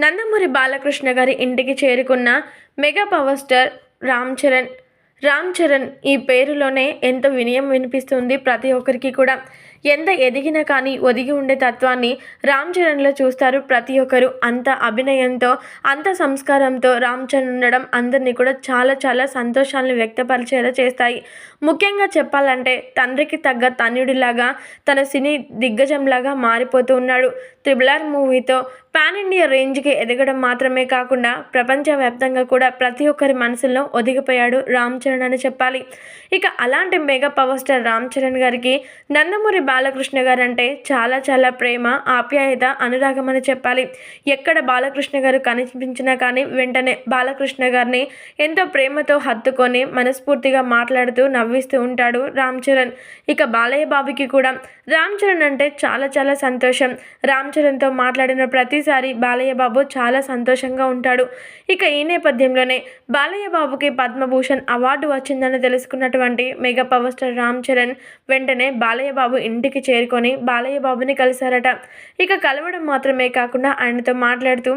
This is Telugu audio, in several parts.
నందమూరి బాలకృష్ణ గారి ఇంటికి చేరుకున్న mega power star Ram Charan. Ram Charan ఈ పేరులోనే ఎంతో వినయం వినిపిస్తుంది ప్రతి ఒక్కరికి కూడా. ఎంత ఎదిగినా కానీ ఒదిగి ఉండే తత్వాన్ని రామ్ చరణ్లో చూస్తారు ప్రతి ఒక్కరు. అంత అభినయంతో అంత సంస్కారంతో రామ్ చరణ్ ఉండడం అందరినీ కూడా చాలా చాలా సంతోషాలను వ్యక్తపరిచేలా చేస్తాయి. ముఖ్యంగా చెప్పాలంటే తండ్రికి తగ్గ తన్యుడిలాగా తన సినీ దిగ్గజంలాగా మారిపోతూ ఉన్నాడు. త్రిబుల్ ఆర్ మూవీతో పాన్ ఇండియా రేంజ్కి ఎదగడం మాత్రమే కాకుండా ప్రపంచవ్యాప్తంగా కూడా ప్రతి ఒక్కరి మనసులో ఒదిగిపోయాడు రామ్ చరణ్ అని చెప్పాలి. ఇక అలాంటి mega power star Ram Charan గారికి నందమూరి బాలకృష్ణ గారు అంటే చాలా చాలా ప్రేమ ఆప్యాయత అనురాగం అని చెప్పాలి. ఎక్కడ బాలకృష్ణ గారు కనిపించినా కానీ వెంటనే బాలకృష్ణ గారిని ఎంతో ప్రేమతో హత్తుకొని మనస్ఫూర్తిగా మాట్లాడుతూ నవ్విస్తూ ఉంటాడు రామ్ చరణ్. ఇక బాలయ్య బాబుకి కూడా రామ్ చరణ్ అంటే చాలా చాలా సంతోషం. రామ్ చరణ్తో మాట్లాడిన ప్రతిసారి బాలయ్య బాబు చాలా సంతోషంగా ఉంటాడు. ఇక ఈ నేపథ్యంలోనే బాలయ్య బాబుకి పద్మభూషణ్ అవార్డు వచ్చిందని తెలుసుకున్నటువంటి mega power star Ram Charan వెంటనే బాలయ్య బాబు ఇంటికి చేరుకొని బాలయ్య బాబుని కలిశారట. ఇక కలవడం మాత్రమే కాకుండా ఆయనతో మాట్లాడుతూ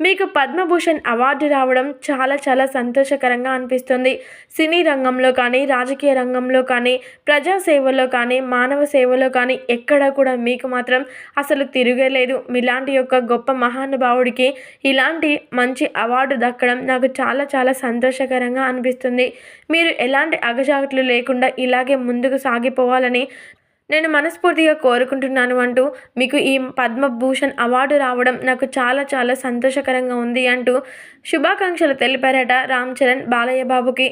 మీకు పద్మభూషణ్ అవార్డు రావడం చాలా చాలా సంతోషకరంగా అనిపిస్తుంది. సినీ రంగంలో కానీ రాజకీయ రంగంలో కానీ ప్రజా సేవలో కానీ మానవ సేవలో కానీ ఎక్కడ కూడా మీకు మాత్రం అసలు తిరగలేదు మీలాంటి యొక్క గొప్ప మహానుభావుడికి ఇలాంటి మంచి అవార్డు దక్కడం నాకు చాలా చాలా సంతోషకరంగా అనిపిస్తుంది. మీరు ఎలాంటి అగజాట్లు లేకుండా ఇలాగే ముందుకు సాగిపోవాలని నేను మనస్ఫూర్తిగా కోరుకుంటున్నాను అంటూ మీకు ఈ పద్మభూషణ్ అవార్డు రావడం నాకు చాలా చాలా సంతోషకరంగా ఉంది అంటూ శుభాకాంక్షలు తెలిపారట రామ్ చరణ్ బాలయ్య బాబుకి.